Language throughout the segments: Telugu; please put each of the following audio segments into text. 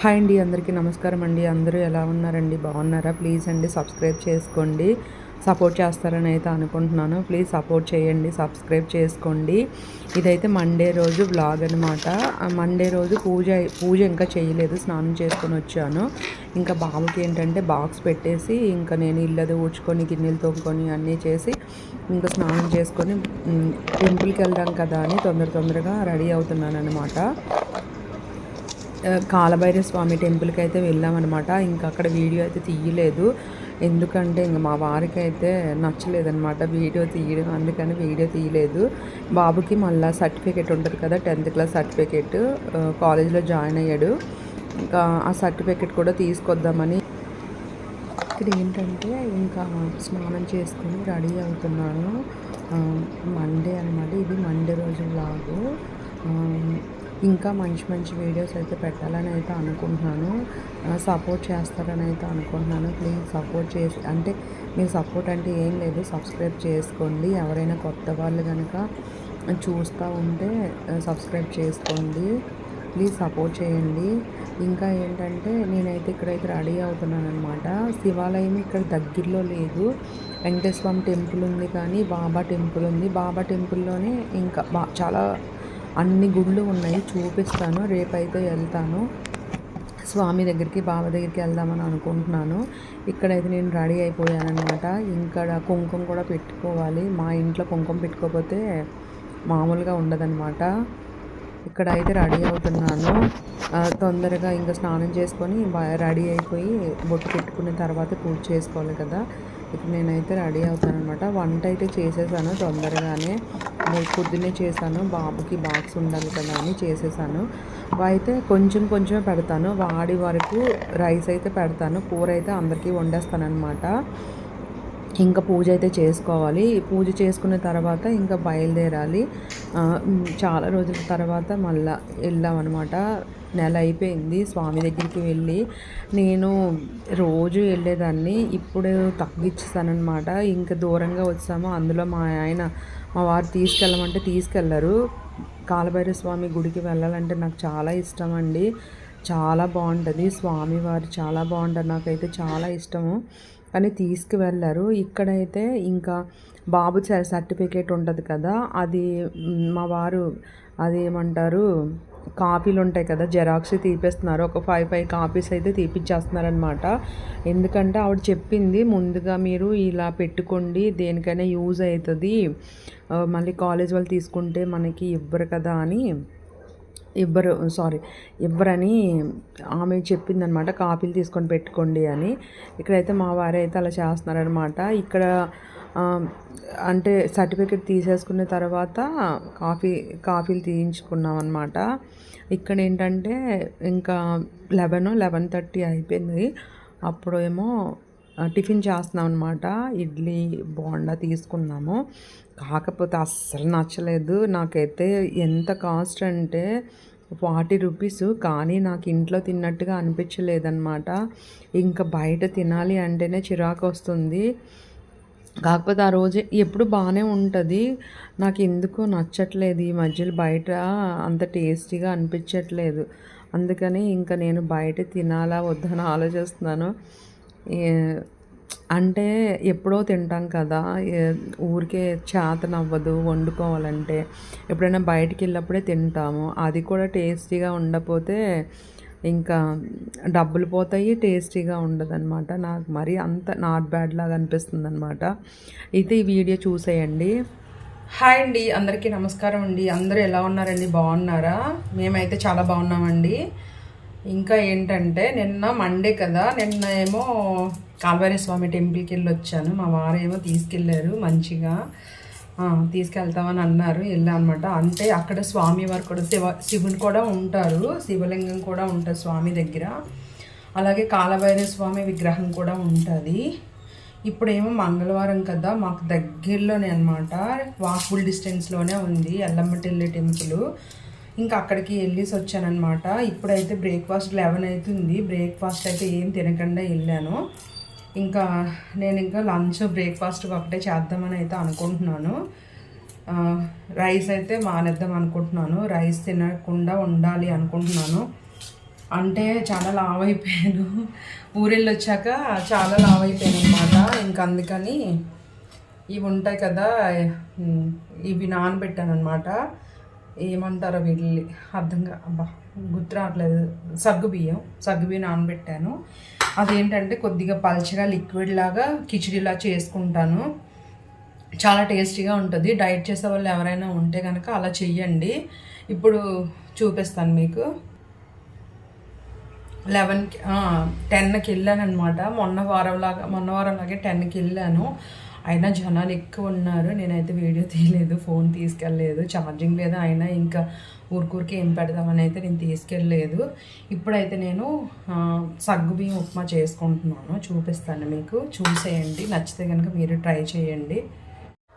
హాయ్ అండి అందరికీ నమస్కారం అండి. అందరూ ఎలా ఉన్నారండి? బాగున్నారా? ప్లీజ్ అండి సబ్స్క్రైబ్ చేసుకోండి. సపోర్ట్ చేస్తారని అయితే అనుకుంటున్నాను. ప్లీజ్ సపోర్ట్ చేయండి సబ్స్క్రైబ్ చేసుకోండి. ఇదైతే మండే రోజు బ్లాగ్ అనమాట మండే రోజు పూజ పూజ ఇంకా చేయలేదు స్నానం చేసుకొని వచ్చాను. ఇంకా బాబుకి ఏంటంటే బాక్స్ పెట్టేసి ఇంకా నేను ఇల్లది ఊడ్చుకొని గిన్నెలు తోముకొని అన్నీ చేసి ఇంకా స్నానం చేసుకొని టెంపుల్కి వెళ్దాం కదా అని తొందర తొందరగా రెడీ అవుతున్నాను అనమాట కాలభైర కాలభైరవ స్వామి టెంపుల్కి అయితే వెళ్ళామన్నమాట. ఇంకా అక్కడ వీడియో అయితే తీయలేదు. ఎందుకంటే ఇంకా మా వారికి అయితే నచ్చలేదన్నమాట వీడియో తీయడం. అందుకని వీడియో తీయలేదు. బాబుకి మళ్ళీ సర్టిఫికేట్ ఉంటుంది కదా టెన్త్ క్లాస్ సర్టిఫికేట్. కాలేజ్లో జాయిన్ అయ్యాడు. ఇంకా ఆ సర్టిఫికేట్ కూడా తీసుకొద్దామని ఇక్కడ ఏంటంటే ఇంకా స్నానం చేసుకుని రెడీ అవుతున్నాను. మండే అనమాట ఇది మండే రోజు లాగు ఇంకా మంచి మంచి వీడియోస్ అయితే పెట్టాలని అయితే అనుకుంటున్నాను. సపోర్ట్ చేస్తారని అయితే అనుకుంటున్నాను. ప్లీజ్ సపోర్ట్ చేసి అంటే మీరు సపోర్ట్ అంటే ఏం లేదు. సబ్స్క్రైబ్ చేసుకోండి. ఎవరైనా కొత్త వాళ్ళు కనుక చూస్తూ ఉంటే సబ్స్క్రైబ్ చేసుకోండి. ప్లీజ్ సపోర్ట్ చేయండి. ఇంకా ఏంటంటే నేనైతే ఇక్కడైతే రెడీ అవుతున్నాను అనమాట శివాలయం ఇక్కడ దగ్గరలో లేదు. వెంకటేశ్వర స్వామి టెంపుల్ ఉంది కానీ బాబా టెంపుల్ ఉంది. బాబా టెంపుల్లోనే ఇంకా చాలా అన్ని గుళ్ళు ఉన్నాయి చూపిస్తాను. రేపైతే వెళ్తాను. స్వామి దగ్గరికి బావ దగ్గరికి వెళ్దామని అనుకుంటున్నాను. ఇక్కడైతే నేను రెడీ అయిపోయాను అనమాట ఇక్కడ కుంకుమ కూడా పెట్టుకోవాలి. మా ఇంట్లో కుంకుమ పెట్టుకోకపోతే మామూలుగా ఉండదన్నమాట. ఇక్కడ అయితే రెడీ అవుతున్నాను. తొందరగా ఇంకా స్నానం చేసుకొని రెడీ అయిపోయి బొట్టు పెట్టుకున్న తర్వాత పూజ చేసుకోవాలి కదా. ఇప్పుడు నేనైతే రెడీ అవుతాను అనమాట వంట అయితే చేసేసాను తొందరగానే. నేను పొద్దున్నే చేశాను. బాబుకి బాక్స్ ఉండాలి కదా అని చేసేసాను. అయితే కొంచెం కొంచెమే పెడతాను. వాడి వరకు రైస్ అయితే పెడతాను. కూర అయితే అందరికీ వండేస్తాను అనమాట ఇంకా పూజ అయితే చేసుకోవాలి. పూజ చేసుకున్న తర్వాత ఇంకా బయలుదేరాలి. చాలా రోజుల తర్వాత మళ్ళా వెళ్ళామన్నమాట నెల అయిపోయింది స్వామి దగ్గరికి వెళ్ళి. నేను రోజు వెళ్ళేదాన్ని. ఇప్పుడు తగ్గించేసానమాట ఇంకా దూరంగా వచ్చాము. అందులో మా ఆయన మా వారు తీసుకెళ్ళమంటే తీసుకెళ్ళరు కాలభైరవ స్వామి గుడికి వెళ్ళాలంటే నాకు చాలా ఇష్టం అండి. చాలా బాగుంటుంది. స్వామివారు చాలా బాగుంటారు. నాకైతే చాలా ఇష్టము. కానీ తీసుకువెళ్ళారు. ఇక్కడైతే ఇంకా బాబు స- సర్టిఫికేట్ ఉంటుంది కదా. అది మా వారు అది ఏమంటారు కాపీలు ఉంటాయి కదా. జెరాక్స్ తీపిస్తున్నారు. ఒక ఫైవ్ ఫైవ్ కాపీస్ అయితే తీపిచ్చేస్తున్నారనమాట. ఎందుకంటే ఆవిడ చెప్పింది ముందుగా మీరు ఇలా పెట్టుకోండి దేనికైనా యూజ్ అవుతుంది మళ్ళీ కాలేజ్ వాళ్ళు తీసుకుంటే మనకి ఇవ్వరు కదా అని. ఇవ్వరు సారీ ఇవ్వరని ఆమె చెప్పిందనమాట కాపీలు తీసుకొని పెట్టుకోండి అని. ఇక్కడైతే మా వారైతే అలా చేస్తున్నారనమాట. ఇక్కడ అంటే సర్టిఫికెట్ తీసేసుకున్న తర్వాత కాఫీ కాఫీలు తీయించుకున్నాం అనమాట ఇక్కడ ఏంటంటే ఇంకా లెవెన్ లెవెన్ థర్టీ అయిపోయింది. అప్పుడు ఏమో టిఫిన్ చేస్తున్నాం అనమాట ఇడ్లీ బోండా తీసుకున్నాము. కాకపోతే అస్సలు నచ్చలేదు. నాకైతే ఎంత కాస్ట్ అంటే ఫార్టీ రూపీస్. కానీ నాకు ఇంట్లో తిన్నట్టుగా అనిపించలేదన్నమాట. ఇంకా బయట తినాలి అంటేనే చిరాకు వస్తుంది. కాకపోతే ఆ రోజు ఎప్పుడు బాగానే ఉంటుంది. నాకు ఎందుకో నచ్చట్లేదు. ఈ మధ్యలో బయట అంత టేస్టీగా అనిపించట్లేదు. అందుకని ఇంకా నేను బయట తినాలా వద్దని ఆలోచిస్తున్నాను. అంటే ఎప్పుడో తింటాం కదా ఊరికే చేతనవ్వదు వండుకోవాలంటే ఎప్పుడైనా బయటికి వెళ్ళినప్పుడే తింటాము. అది కూడా టేస్టీగా ఉండకపోతే ఇంకా డబ్బులు పోతాయి టేస్టీగా ఉండదన్నమాట. నాకు మరి అంత నాట్ బ్యాడ్ లాగా అనిపిస్తుంది అనమాట అయితే ఈ వీడియో చూసేయండి. హాయ్ అండి అందరికీ నమస్కారం అండి. అందరూ ఎలా ఉన్నారండి? బాగున్నారా? మేమైతే చాలా బాగున్నామండి. ఇంకా ఏంటంటే నిన్న మండే కదా నిన్న ఏమో కాల్వారి స్వామి టెంపుల్కి వెళ్ళి వచ్చాను మా వారేమో తీసుకెళ్ళారు మంచిగా. తీసుకెళ్తామని అన్నారు వెళ్ళా అనమాట అంటే అక్కడ స్వామి వారు కూడా శివ శివుని కూడా ఉంటారు. శివలింగం కూడా ఉంటుంది స్వామి దగ్గర. అలాగే కాలభైర స్వామి విగ్రహం కూడా ఉంటుంది. ఇప్పుడేమో మంగళవారం కదా మాకు దగ్గరలోనే అనమాట వాకబుల్ డిస్టెన్స్లోనే ఉంది. ఎల్లమ్మటిల్లి టెంపుల్. ఇంకా అక్కడికి వెళ్ళేసి వచ్చానమాట ఇప్పుడైతే బ్రేక్ఫాస్ట్ లెవెన్ అవుతుంది. బ్రేక్ఫాస్ట్ అయితే ఏం తినకుండా వెళ్ళాను. ఇంకా నేను ఇంకా లంచ్ బ్రేక్ఫాస్ట్ ఒకటే చేద్దామని అయితే అనుకుంటున్నాను. రైస్ అయితే మానేద్దాం అనుకుంటున్నాను. రైస్ తినకుండా ఉండాలి అనుకుంటున్నాను. అంటే చాలా లావ్ అయిపోయాను. ఊరెళ్ళి వచ్చాక చాలా లావ్ అయిపోయాను అనమాట ఇంక అందుకని ఇవి ఉంటాయి కదా ఇవి నానబెట్టాను అనమాట ఏమంటారో వీళ్ళు అర్థంగా అబ్బా గుర్తు రావట్లేదు. సగ్గుబియ్యం సగ్గుబియ్యం నానబెట్టాను. అదేంటంటే కొద్దిగా పల్చగా లిక్విడ్ లాగా కిచిడిలా చేసుకుంటాను. చాలా టేస్టీగా ఉంటుంది. డైట్ చేసే వాళ్ళు ఎవరైనా ఉంటే కనుక అలా చెయ్యండి. ఇప్పుడు చూపిస్తాను మీకు. లెవెన్కి టెన్కి వెళ్ళాను అనమాట మొన్న వారంలాగా మొన్న వారంలాగే టెన్కి వెళ్ళాను. అయినా జనాలు ఎక్కువ ఉన్నారు. నేనైతే వీడియో తీయలేదు ఫోన్ తీసుకెళ్ళలేదు. ఛార్జింగ్ లేదు అయినా ఇంకా ఊరికూరికి ఏం పెడదామని అయితే నేను తీసుకెళ్ళలేదు. ఇప్పుడైతే నేను ఆ, సగ్గుబియ్యం ఉప్మా చేసుకుంటున్నాను. చూపిస్తాను మీకు. చూసేయండి. నచ్చితే కనుక మీరు ట్రై చేయండి.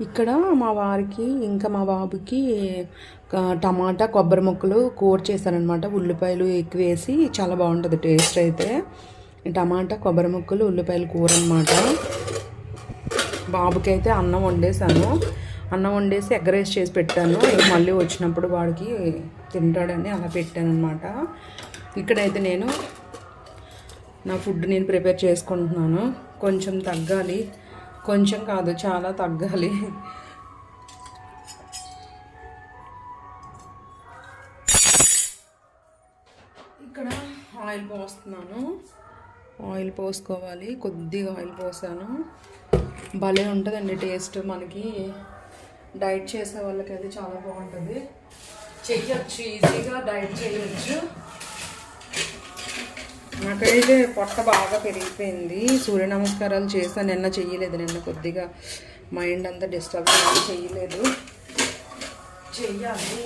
ఇక్కడ మా వారికి ఇంకా మా బాబుకి టమాటా కొబ్బరి ముక్కలు కూర చేశానమాట ఉల్లిపాయలు ఎక్కువ వేసి చాలా బాగుంటుంది టేస్ట్ అయితే. టమాటా కొబ్బరి ముక్కలు ఉల్లిపాయలు కూర అనమాట బాబుకి అయితే అన్నం వండేసాను అన్నం వండేసి ఎగ్ రైస్ చేసి పెట్టాను. మళ్ళీ వచ్చినప్పుడు వాడికి తింటాడని అలా పెట్టాను అనమాట ఇక్కడైతే నేను నా ఫుడ్ నేను ప్రిపేర్ చేసుకుంటున్నాను. కొంచెం తగ్గాలి. కొంచెం కాదు చాలా తగ్గాలి. ఇక్కడ ఆయిల్ పోస్తున్నాను. ఆయిల్ పోసుకోవాలి. కొద్దిగా ఆయిల్ పోసాను. భలే ఉంటుందండి టేస్ట్ మనకి. డైట్ చేసే వాళ్ళకి అయితే చాలా బాగుంటుంది. చెయ్యొచ్చు ఈజీగా డైట్ చేయొచ్చు నాకైతే పొట్ట బాగా పెరిగిపోయింది. సూర్య నమస్కారాలు చేస్తాను నిన్న చెయ్యలేదు. నిన్న కొద్దిగా మైండ్ అంతా డిస్టర్బ్ చేయలేదు చెయ్యాలి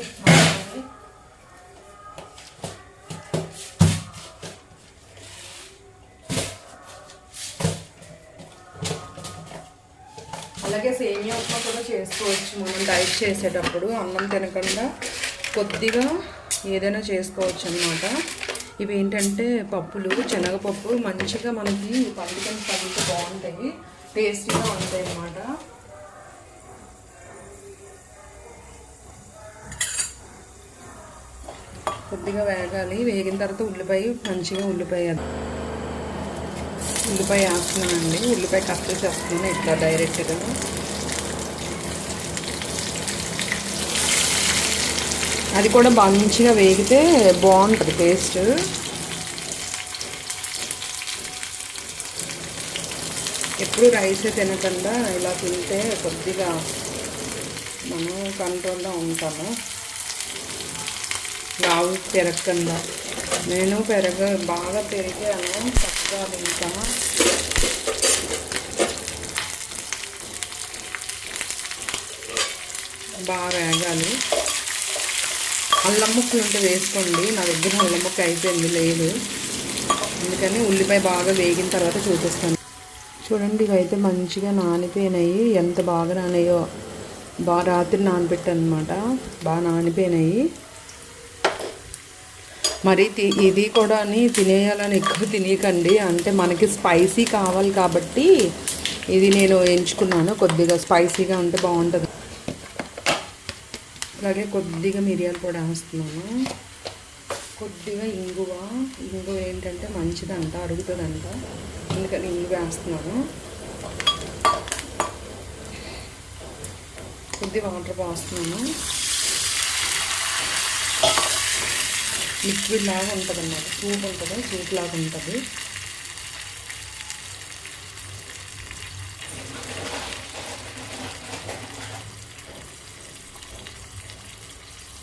అలాగే సేమియా ఉప్మా కూడా చేసుకోవచ్చు మనం. డైట్ చేసేటప్పుడు అన్నం తినకుండా కొద్దిగా ఏదైనా చేసుకోవచ్చు అనమాట ఇవి ఏంటంటే పప్పులు శనగపప్పు మంచిగా మనకి పండుగ పండుగ బాగుంటాయి. టేస్టీగా ఉంటాయి అన్నమాట. కొద్దిగా వేగాలి. వేగిన తర్వాత ఉల్లిపాయ మంచిగా ఉల్లిపాయ ఉల్లిపాయ వేస్తున్నానండి. ఉల్లిపాయ కట్ చేసి వేస్తున్నాను ఇట్లా డైరెక్ట్గా అది కూడా మంచిగా వేగితే బాగుంటుంది టేస్ట్. ఎప్పుడు రైస్ తినకుండా ఇలా తింటే కొద్దిగా మనం కంట్రోల్లో ఉంటాము. లావు తిరగకుండా. నేను పెరగ బాగా పెరిగాను చక్కగా ఇంకా బాగా వేగాలి. అల్లం ముక్కలు ఉంటే వేసుకోండి. నా దగ్గర అల్లం ముక్క అయిపోయింది లేదు. అందుకని ఉల్లిపాయ బాగా వేగిన తర్వాత చూపిస్తాను. చూడండి ఇవైతే మంచిగా నానిపోయినాయి. ఎంత బాగా నానాయో. బాగా రాత్రి నానబెట్టాను అనమాట బాగా నానిపోయినాయి. మరి తి- ఇది కూడా తినేయాలని ఎక్కువ తినేయకండి అంటే మనకి స్పైసీ కావాలి కాబట్టి ఇది నేను ఎంచుకున్నాను. కొద్దిగా స్పైసీగా ఉంటే బాగుంటుంది. అలాగే కొద్దిగా మిరియాలు కూడా వేస్తున్నాను. కొద్దిగా ఇంగువ. ఇంగువ ఏంటంటే మంచిదంట అరుగుతుందంట. అందుకని ఇంగువ వేస్తున్నాను. కొద్ది వాటర్ పోస్తున్నాను. లిక్విడ్ లాగా ఉంటుంది అన్నమాట సూప్ ఉంటుంది సూప్ లాగా ఉంటుంది.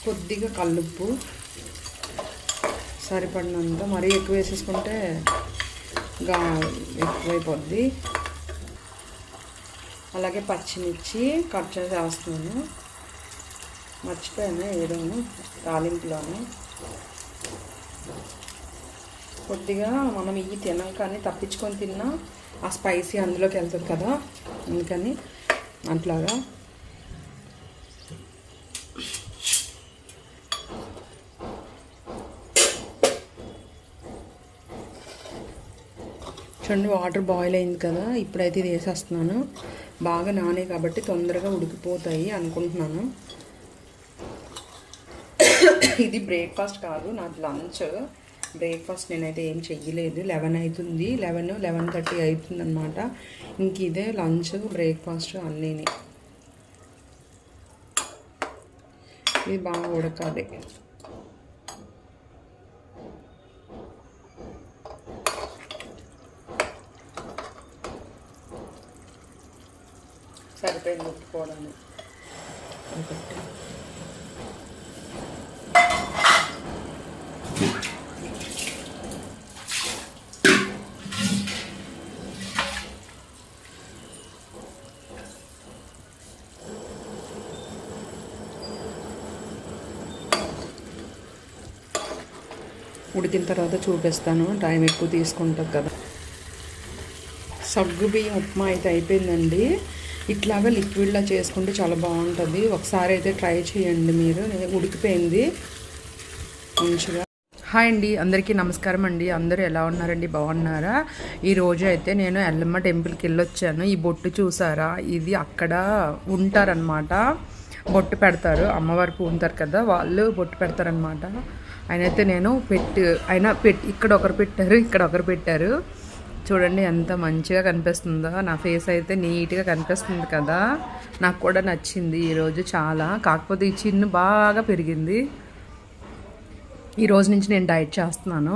కొద్దిగా కల్లుప్పు. సరిపడినంత మరీ ఎక్కువ వేసేసుకుంటే గా ఎక్కువైపోద్ది. అలాగే పచ్చిమిర్చి కట్ చేసి వేస్తున్నాను మర్చిపోయాను వేయడము తాలింపులోను. కొద్దిగా మనం ఇవి తినాం కానీ తప్పించుకొని తిన్నా ఆ స్పైసీ అందులోకి వెళ్తుంది కదా. అందుకని అట్లాగా. చూడండి వాటర్ బాయిల్ అయింది కదా. ఇప్పుడైతే ఇది వేసేస్తున్నాను. బాగా నానే కాబట్టి తొందరగా ఉడికిపోతాయి అనుకుంటున్నాను. ఇది బ్రేక్ఫాస్ట్ కాదు నాది లంచ్. బ్రేక్ఫాస్ట్ నేనైతే ఏం చెయ్యలేదు. లెవెన్ అవుతుంది లెవెన్ లెవెన్ థర్టీ అవుతుంది అనమాట ఇంక ఇదే లంచ్ బ్రేక్ఫాస్ట్ అన్నీని. ఇది బాగా ఉడకాలి. సరిపోయింది ఉప్పుకోవడానికి. ఉడికిన తర్వాత చూపిస్తాను. టైం ఎక్కువ తీసుకుంటుంది కదా. సగ్గు బియ్యం ఉప్మా అయితే అయిపోయిందండి. ఇట్లాగా లిక్విడ్లా చేసుకుంటే చాలా బాగుంటుంది. ఒకసారి అయితే ట్రై చేయండి మీరు. ఉడికిపోయింది. మంచిగా. హాయ్ అండి. అందరికీ నమస్కారం అండి. అందరూ ఎలా ఉన్నారండి? బాగున్నారా? ఈరోజు అయితే నేను ఎల్లమ్మ టెంపుల్కి వెళ్ళొచ్చాను. ఈ బొట్టు చూసారా? ఇది అక్కడ ఉంటారనమాట బొట్టు పెడతారు. అమ్మవారు పూంతారు కదా. వాళ్ళు బొట్టు పెడతారనమాట ఆయన అయితే నేను పెట్టి ఆయన పెట్టి ఇక్కడ ఒకరు పెట్టారు ఇక్కడ ఒకరు పెట్టారు. చూడండి ఎంత మంచిగా కనిపిస్తుందో. నా ఫేస్ అయితే నీట్గా కనిపిస్తుంది కదా. నాకు కూడా నచ్చింది ఈరోజు చాలా. కాకపోతే ఈ చిన్ను బాగా పెరిగింది. ఈ రోజు నుంచి నేను డైట్ చేస్తున్నాను.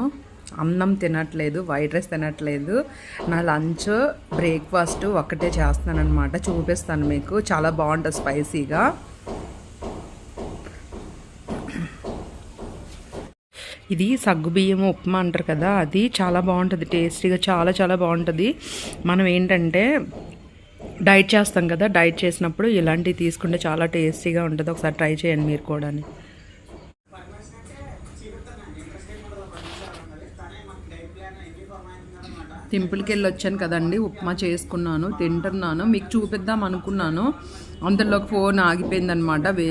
అన్నం తినట్లేదు వైట్ రైస్ తినట్లేదు. నా లంచ్ బ్రేక్ఫాస్ట్ ఒక్కటే చేస్తున్నాను అనమాట చూపిస్తాను మీకు. చాలా బాగుంటుంది స్పైసీగా. ఇది సగ్గుబియ్యం ఉప్మా అంటారు కదా అది చాలా బాగుంటుంది టేస్టీగా చాలా చాలా బాగుంటుంది. మనం ఏంటంటే డైట్ చేస్తాం కదా డైట్ చేసినప్పుడు ఇలాంటివి తీసుకుంటే చాలా టేస్టీగా ఉంటుంది. ఒకసారి ట్రై చేయండి మీరు కూడా టెంపుల్కి వెళ్ళి వచ్చాను కదండి ఉప్మా చేసుకున్నాను తింటున్నాను. మీకు చూపిద్దాం అనుకున్నాను. అంతలోకి ఫోన్ ఆగిపోయిందనమాట. వే